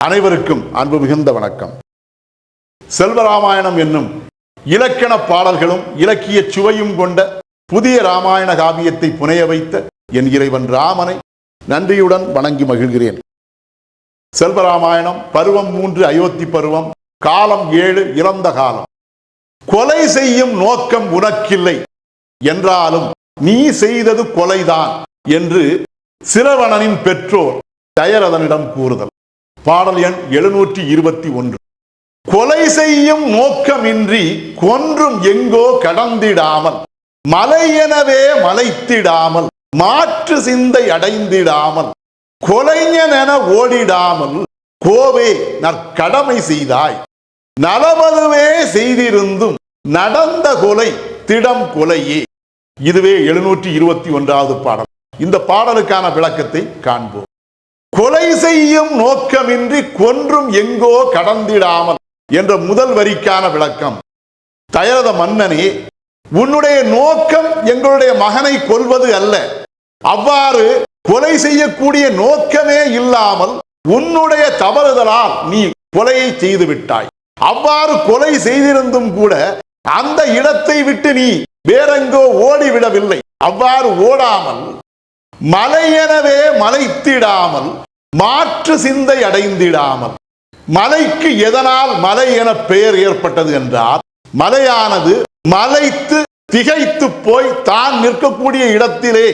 அனைவருக்கும் அன்பு மிகுந்த வணக்கம். செல்வராமாயணம் என்னும் இலக்கண பாடல்களும் இலக்கிய சுவையும் கொண்ட புதிய ராமாயண காவியத்தை புனைய வைத்த என் இறைவன் ராமனை நன்றியுடன் வணங்கி மகிழ்கிறேன். செல்வராமாயணம் பருவம் மூன்று அயோத்தி பருவம் காலம் ஏழு இறந்த காலம். கொலை செய்யும் நோக்கம் உனக்கில்லை என்றாலும் நீ செய்தது கொலைதான் என்று சிரவணனின் பெற்றோர் தயரதனிடம் கூறுதல். பாடல் எண் எழுநூற்றி இருபத்தி ஒன்று. கொலை செய்யும் நோக்கமின்றி கொன்றும் எங்கோ கடந்திடாமல் மலையெனவே மலைத்திடாமல் மாற்று சிந்தை அடைந்திடாமல் கொலைஞனென ஓடிடாமல் கோவே நற்கடமை செய்தாய். நலமதுவே செய்திருந்தும் நடந்த கொலை திடம் கொலையே. இதுவே எழுநூற்றி இருபத்தி ஒன்றாவது பாடல். இந்த பாடலுக்கான விளக்கத்தை காண்போம். கொலை செய்யும் நோக்கமின்றி கொன்றும் எங்கோ கடந்திடாமல் என்ற முதல் வரிக்கான விளக்கம். தயரத மன்னனே உன்னுடைய நோக்கம் எங்களுடைய மகனை கொல்வது அல்ல. அவ்வாறு கொலை செய்யக்கூடிய நோக்கமே இல்லாமல் உன்னுடைய தவறுதலால் நீ கொலையை செய்து விட்டாய். அவ்வாறு கொலை செய்திருந்தும் கூட அந்த இடத்தை விட்டு நீ வேறெங்கோ ஓடிவிடவில்லை. அவ்வாறு ஓடாமல் மலையெனவே மலைத்திடாமல் மாற்று சிந்தை அடைந்திடாமல் மலைக்கு எதனால் மலை என பெயர் ஏற்பட்டது என்றால் மலையானது மலைத்து திகைத்து போய் தான் நிற்கக்கூடிய இடத்திலே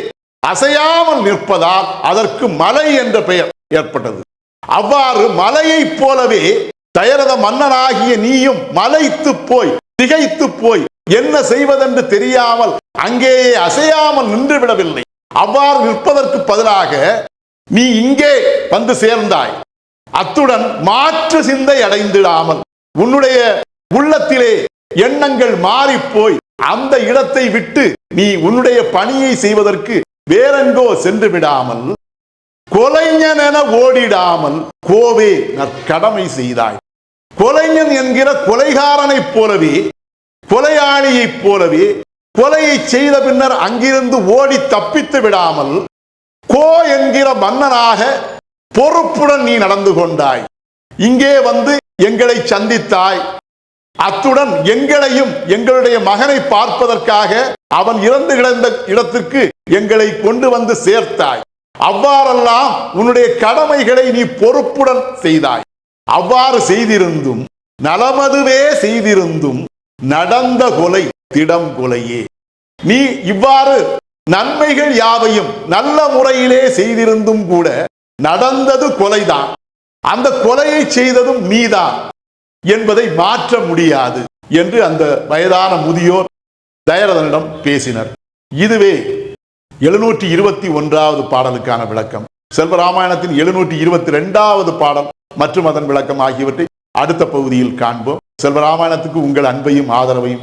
அசையாமல் நிற்பதால் அதற்கு மலை என்ற பெயர் ஏற்பட்டது. அவ்வாறு மலையைப் போலவே தயரத மன்னனாகிய நீயும் மலைத்து போய் திகைத்து போய் என்ன செய்வதென்று தெரியாமல் அங்கேயே அசையாமல் நின்று விடவில்லை. அவ்வாறு நிற்பதற்கு பதிலாக நீ இங்கே வந்து சேர்ந்தாய். அத்துடன் மாற்று சிந்தை அடைந்திடாமல் உன்னுடைய உள்ளத்திலே எண்ணங்கள் மாறி போய் அந்த இடத்தை விட்டு நீ உன்னுடைய பணியை செய்வதற்கு வேறெங்கோ சென்று விடாமல் கொலைஞன் என ஓடிடாமல் கோவே நற்கடமை செய்தாய். கொலைஞன் என்கிற கொலைகாரனைப் போலவே கொலையாளியைப் போலவே கொலையை செய்த பின்னர் அங்கிருந்து ஓடி தப்பித்து விடாமல் கோ என்கிற மன்னனாக பொறுப்புடன் நீ நடந்து கொண்டாய். இங்கே வந்து எங்களை சந்தித்தாய். அத்துடன் எங்களையும் எங்களுடைய மகனை பார்ப்பதற்காக அவன் இறந்து கிடந்த இடத்திற்கு எங்களை கொண்டு வந்து சேர்த்தாய். அவ்வாறெல்லாம் உன்னுடைய கடமைகளை நீ பொறுப்புடன் செய்தாய். அவ்வாறு செய்திருந்தும் நலமதுவே செய்திருந்தும் நடந்த கொலை திடம் கொலையே. நீ இவ்வாறு நன்மைகள் யாவையும் நல்ல முறையிலே செய்திருந்தும் கூட நடந்தது கொலைதான். அந்த கொலையை செய்ததும் நீதான் என்பதை மாற்ற முடியாது என்று அந்த வயதான முதியோர் தயரதனிடம் பேசினர். இதுவே எழுநூற்றி இருபத்தி ஒன்றாவது பாடலுக்கான விளக்கம். செல்வராமாயணத்தின் எழுநூற்றி இருபத்தி ரெண்டாவது பாடல் மற்றும் அதன் விளக்கம் ஆகியவற்றை அடுத்த பகுதியில் காண்போம். செல்வராமாயணத்துக்கு உங்கள் அன்பையும் ஆதரவையும்